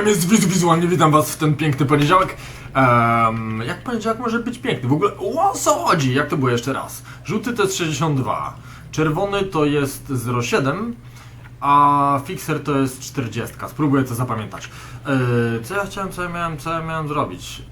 dzisiaj jest wiz wizualnie, witam was w ten piękny poniedziałek. Em, jak poniedziałek może być piękny? W ogóle o co chodzi? Jak to było jeszcze raz? Żółty to jest 62, czerwony to jest 07, a fixer to jest 40. Spróbuję to zapamiętać. E, co ja chciałem, co ja miałem, co ja miałem zrobić?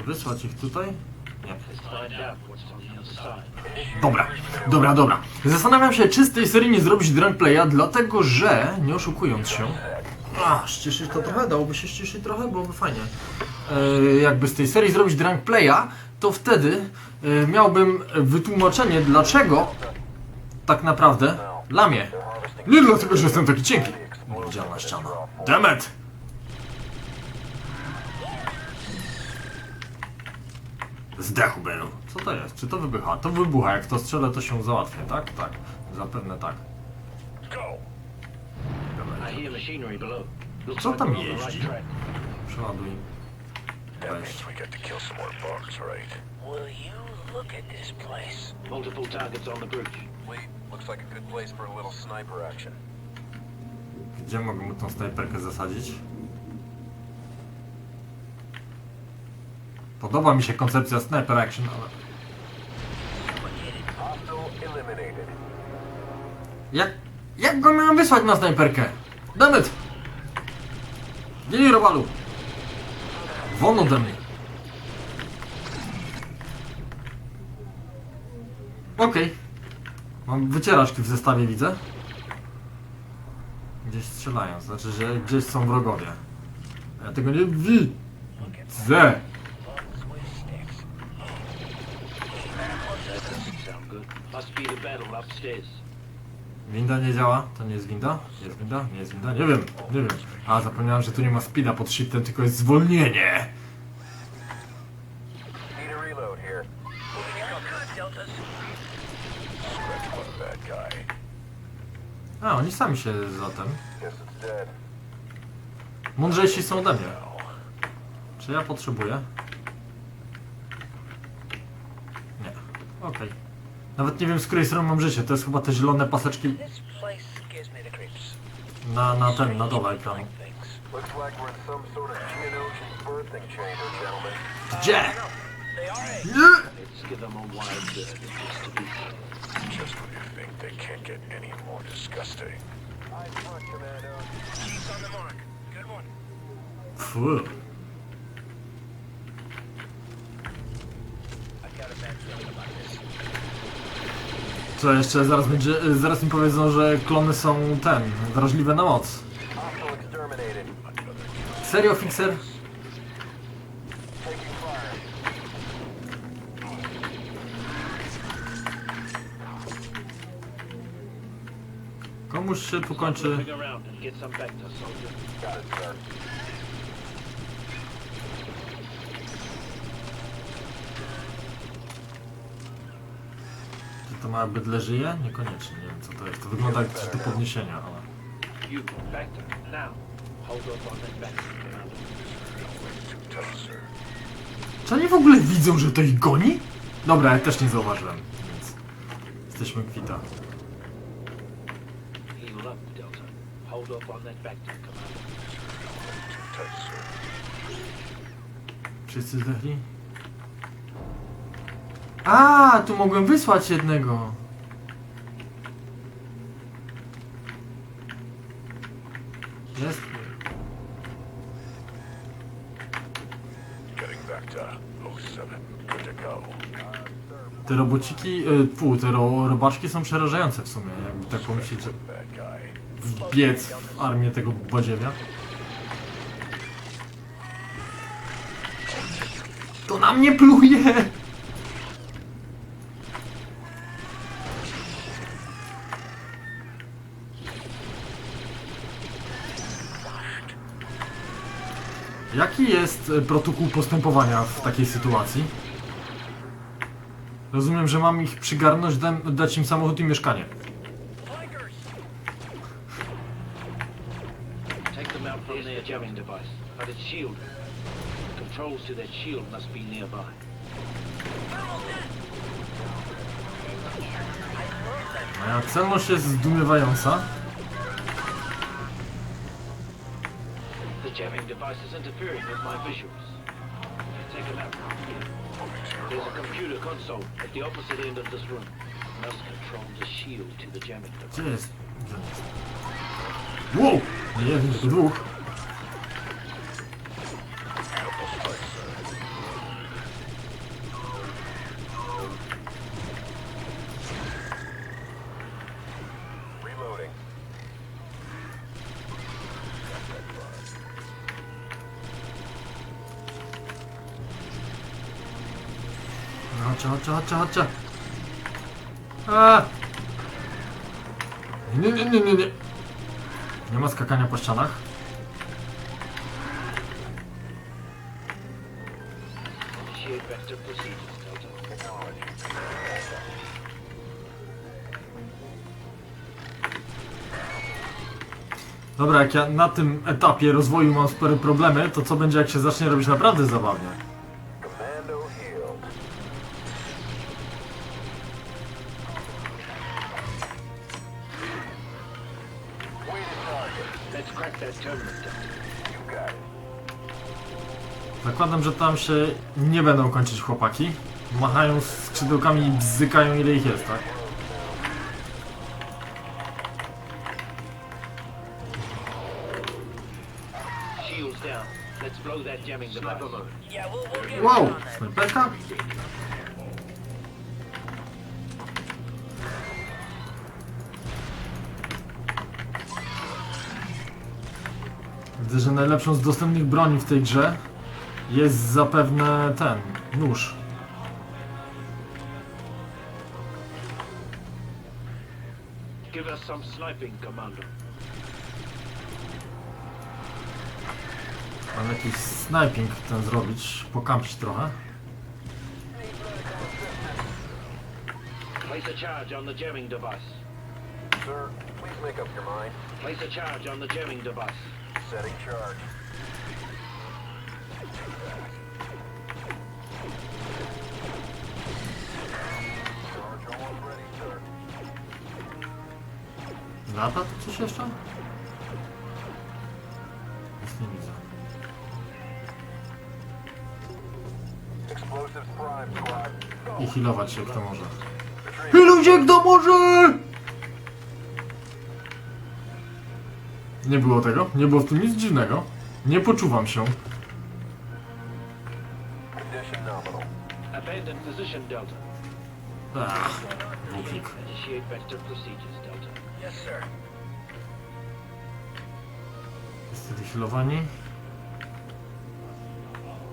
E, wysłać ich tutaj? Nie. Dobra, dobra, dobra. Zastanawiam się, czy z tej serii nie zrobić drunk playa, dlatego że, nie oszukując się... A, ściszyć to trochę? Dałoby się ściszyć trochę? Byłoby fajnie. E, jakby z tej serii zrobić drunk playa, to wtedy e, miałbym wytłumaczenie, dlaczego tak naprawdę lamię. Nie dlatego, że jestem taki cienki. Niewidzialna ściana. Demet! Zdechł był. Co to jest? Czy to wybucha? To wybucha. Jak to strzelę, to się załatwię, tak? Tak. Zapewne tak. Dobra, I hear machinery below. Looks Co tam jeździ? Przeładuj. That Weź. means we get to kill some more bugs, right? Will you look at this place? Multiple targets on the bridge. Wait, looks like a good place for a little sniper action. Gdzie mogę mu tą snajperkę zasadzić? Podoba mi się koncepcja sniper action, ale... Eliminated. Jak... Jak go miałem wysłać na snajperkę? Dammit! Gini robalu! Won ode mnie! Okej. Mam wycieraczki w zestawie, widzę. Gdzieś strzelają, znaczy, że gdzieś są wrogowie. Ja tego nie widzę. Must be the battle upstairs. Winda nie działa? To nie jest winda? Jest winda? Nie jest winda? Nie wiem, nie wiem. A, zapomniałem, że tu nie ma speeda pod shiftem, tylko jest zwolnienie. Need a reload here. Scratch one bad guy. A, oni sami się zatem. Guess it's dead. Mądrzejsi są ode mnie. Czy ja potrzebuję? Nie. Okej. Nawet nie wiem, z której strony mam życie. To jest chyba te zielone paseczki na, na ten, na dole ekranu. Gdzie? Nie! Let's give them a wide berth just to be sure. Just when you think they can't get any more disgusting. Nice work, Commando. Chief's on the mark. Good one. Fu. I've got a bad feeling about this. Co jeszcze? Zaraz będzie, zaraz mi powiedzą, że klony są ten, wrażliwe na moc. Serio, Fixer? Komuś się tu kończy... Moving around and get some back to soldier. Got it, sir. Czy to małe bydle żyje? Niekoniecznie, nie wiem co to jest. To wygląda jak coś do podniesienia, ale... You back now. Hold back. Czy oni w ogóle widzą, że to ich goni? Dobra, ja też nie zauważyłem, więc... Jesteśmy kwita. Heal up, Delta. Hold up on that back, Commander. Too tight, sir. Wszyscy zdechli? A, tu mogłem wysłać jednego. Jest. Getting back to 07. Good to go. Te robociki, y, pu, te ro, robaczki są przerażające w sumie, jakby tak pomyśleć, wbiec w armię tego badziewia. To na mnie pluje! Jaki jest e, protokół postępowania w takiej sytuacji? Rozumiem, że mam ich przygarnąć, dać im samochód i mieszkanie. Flankers! Take them out jamming device is interfering with my visuals. Take a map. There's a computer console at the opposite end of this room. Must control the shield to the jamming device. Jest? Jest? Wow! Nie jeden, tylko chodźcie, chodźcie, chodźcie, chodźcie. A! Nie, nie, nie, nie, nie. Nie ma skakania po ścianach. Dobra, jak ja na tym etapie rozwoju mam spore problemy, to co będzie jak się zacznie robić naprawdę zabawnie? Zakładam, że tam się nie będą kończyć chłopaki. Machają skrzydełkami i bzykają ile ich jest, tak? Wow! Snajperka? Widzę, że najlepszą z dostępnych broni w tej grze jest zapewne ten, nóż. Give us some sniping, Commander. Mam jakiś sniping ten zrobić, pokampić trochę. Place a charge on the jamming device. Sir, please make up your mind. Place a charge on the jamming device. Setting charge. Charge almost ready, sir. Lata tu coś jeszcze? Nic nie widzę. I healować się kto może. Retrieve. Healujcie kto może! Nie było tego, nie było w tym nic dziwnego. Nie poczuwam się. Position, Delta. Ach. Initiate vector procedures, Delta. Yes, sir. Niestety healowani.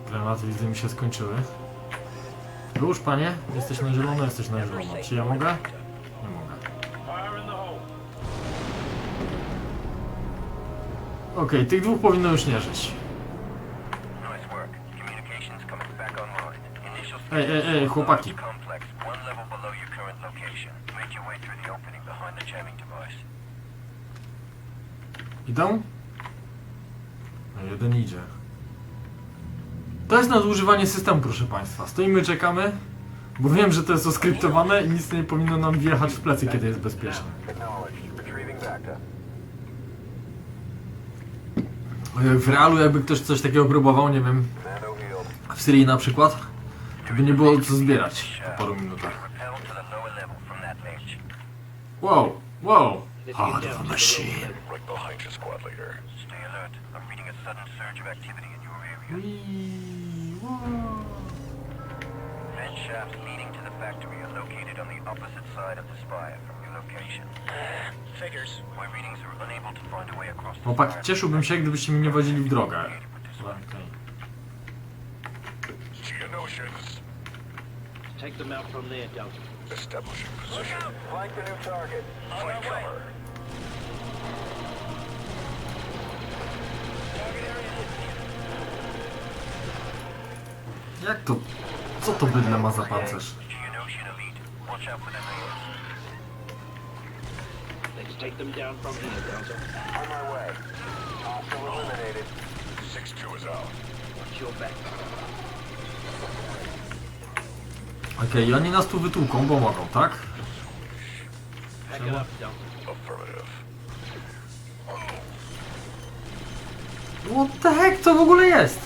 Granaty widzę mi się skończyły. Już panie, jesteś na zielono, jesteś na zielono. Czy ja mogę? Nie mogę. Okej, tych dwóch powinno już nie żyć. Nice work. Communications coming back online. Initial Ej, ej, ej, chłopaki. complex, one level below your current location. Make your way through the opening behind the jamming device. Idą? No jeden idzie. To jest nadużywanie systemu, proszę Państwa. Stoimy, czekamy, bo wiem, że to jest oskryptowane i nic nie powinno nam wjechać w plecy, kiedy jest. Retrieving Bacta. W realu jakby ktoś coś takiego próbował, nie wiem, w Syrii na przykład, by nie było co zbierać po paru minutach. Wow, wow. Heart of a machine. wow. Vent shafts leading to the factory are located on the opposite side of the spire from your location. Figures. My readings are unable to find a way across the Chłopak, cieszyłbym się, gdybyście mnie nie wodzili w drogę. Okej. Geonosians. Take them out from there, Delta. Establishing position. Flank the new target. On Flank our way. cover. Target area is Jak to? Co to bydle ma za pancerz? Geonosian elite. Watch out for them layers. Let's take them down from here, Delta. On my way. Hostile eliminated. 6-2 is out. Watch your back. Okej, i oni nas tu wytłuką, bo mogą, tak? Pack it. What the heck to w ogóle jest?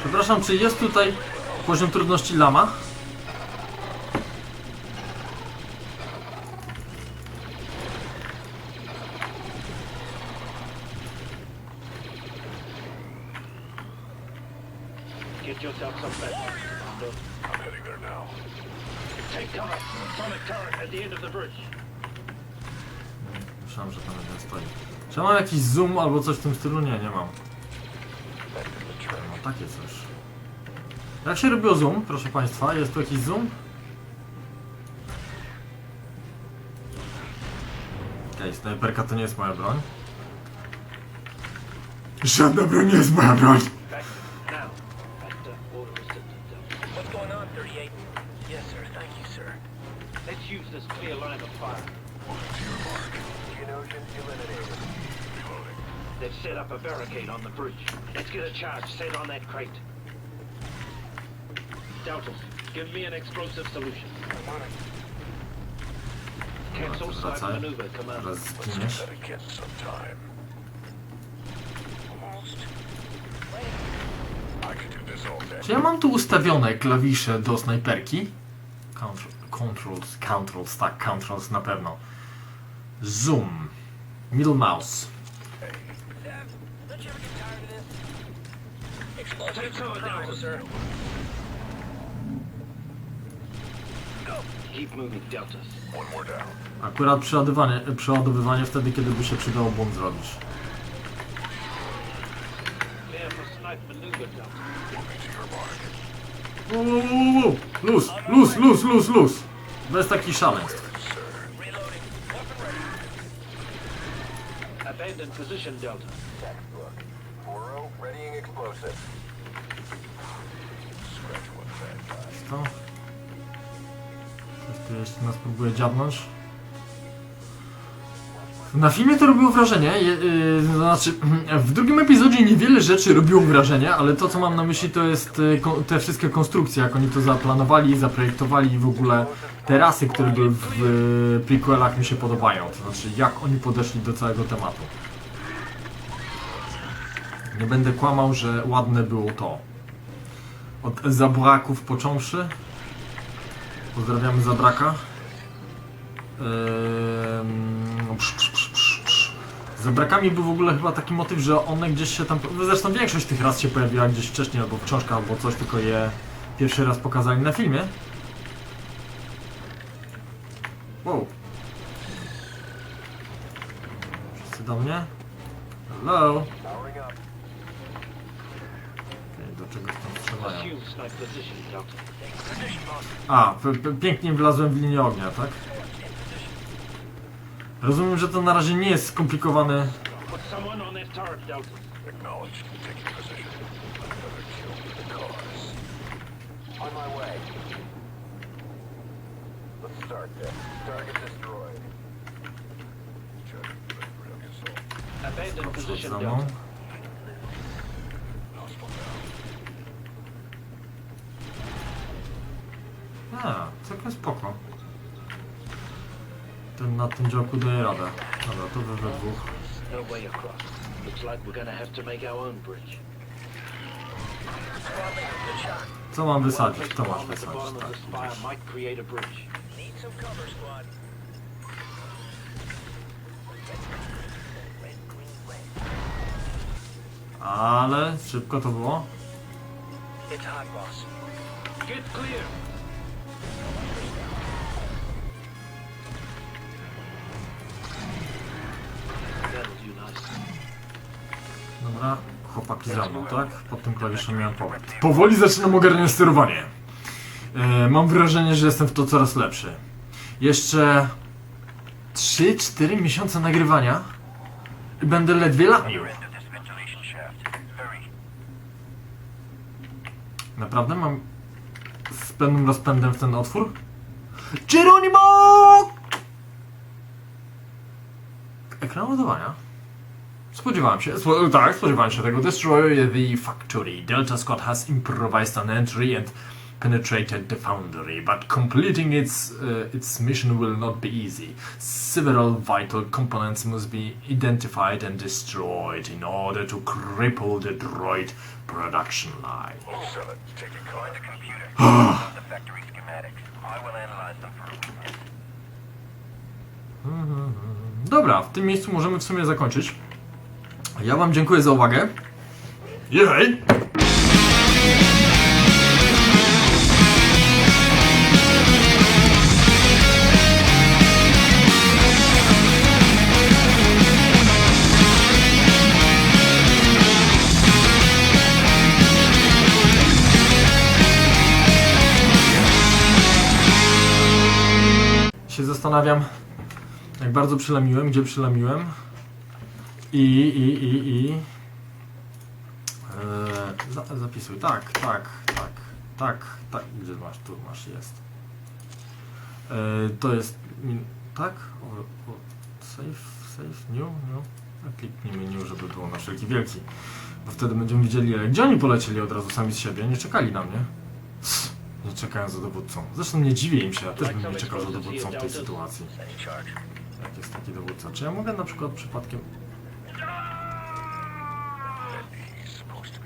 Przepraszam, czy jest tutaj poziom trudności lama? Get yourself some bed. Commando. I'm heading there now. Take cover. Sonic turret at the end of the bridge. Myślałem, że tam jeden stoi. Czy ja mam jakiś zoom albo coś w tym stylu? Nie, nie mam. No takie coś. Jak się robiło zoom, proszę Państwa? Jest tu jakiś zoom? Okej, snajperka to nie jest moja broń. Żadna broń nie jest moja broń! Back now. Back to order receptor Delta. What's going on, 38? Yes, sir. Thank you, sir. Let's use this clear line of fire. Geonosian eliminated. They've set up a barricade on the bridge. Let's get a charge set on that crate. Deltas, give me an explosive solution. Cancel side wracaj. maneuver, Commander. Teraz Let's get zginiesz. I could do this all day. Czy ja mam tu ustawione klawisze do snajperki? Control, controls, controls, tak, controls na pewno. Zoom. Middle mouse. Dad, don't you ever get tired of Keep moving, Deltas. One more down. Akurat przeładowanie, przeładowywanie wtedy, kiedy by się przydało błąd zrobić. Clear for snipe maneuver, Delta. Moving to your mark. Wu, wu, wu, wu. Luz, luz, luz, luz, luz. Bez takich szaleństw. Reloading. Weapon ready. Abandon position, Delta. Readying explosive. Scratch one bad guy. To? Coś tu jeszcze nas próbuje dziabnąć. Na filmie to robiło wrażenie, yy, to znaczy w drugim epizodzie niewiele rzeczy robiło wrażenie, ale to co mam na myśli to jest ko- te wszystkie konstrukcje, jak oni to zaplanowali, zaprojektowali i w ogóle te rasy, które były w yy, prequelach mi się podobają, to znaczy jak oni podeszli do całego tematu. Nie będę kłamał, że ładne było to. Od zabraków począwszy. Pozdrawiamy zabraka. Ehm, psz, psz, psz, psz, psz. Zabrakami był w ogóle chyba taki motyw, że one gdzieś się tam. Zresztą większość tych raz się pojawiła gdzieś wcześniej, albo w książkach, albo coś, tylko je pierwszy raz pokazali na filmie. Wow. Wszyscy do mnie? Hello? Powering up. Okej, do czegoś tam strzelają. Assume snipe position, Delta. Position, boss. A, p- p- pięknie wlazłem w linię ognia, tak? Rozumiem, że to na razie nie jest skomplikowane. Put someone on that turret, Delta. Acknowledged. Taking position. Another kill for the cause. On my way. Let's start this. Target destroyed. Check. Ready for assault. Abandon Przed position, za Delta. mną. Hostile down. A, całkiem spoko. Ten na tym działku daje radę. Dobra, to wy we dwóch. No way across. Looks like we're gonna have to make our own bridge. Squad leader, good shot. Co mam wysadzić? To masz wysadzić, tak. Ale szybko to było. It's hot, boss. Get clear! Dobra, chłopaki za mną, tak? Pod tym klawiszem miałem powrót. Powoli zaczynam ogarniać sterowanie. E, mam wrażenie, że jestem w to coraz lepszy. Jeszcze 3-4 miesiące nagrywania i będę ledwie. Hurry. Naprawdę mam z pełnym rozpędem w ten otwór? Geronimo! Ekran ładowania. Spodziewałem się, spo, tak, spodziewałem się tego. Destroy the factory. Delta Scott has improvised an entry and penetrated the foundry, but completing its uh, its mission will not be easy. Several vital components must be identified and destroyed in order to cripple the droid production line. Take a Find card. the computer. The factory schematics. I will analyze them for a weakness. Dobra, w tym miejscu możemy w sumie zakończyć. Ja Wam dziękuję za uwagę. Jej! Zastanawiam, jak bardzo przylamiłem, gdzie przylamiłem. I, i, i, i. Eee, za, zapisuj. Tak, tak, tak, tak, tak. Gdzie masz? Tu masz, jest. Eee, to jest. Tak? O, o, save, save, new, new. A kliknijmy new, żeby było na wszelki wielki. Bo wtedy będziemy widzieli, gdzie oni polecieli od razu sami z siebie. Nie czekali na mnie. Nie czekają za dowódcą. Zresztą nie dziwię im się, ja też bym nie czekał za dowódcą w tej sytuacji. Jak jest taki dowódca. Czy ja mogę na przykład przypadkiem... He's supposed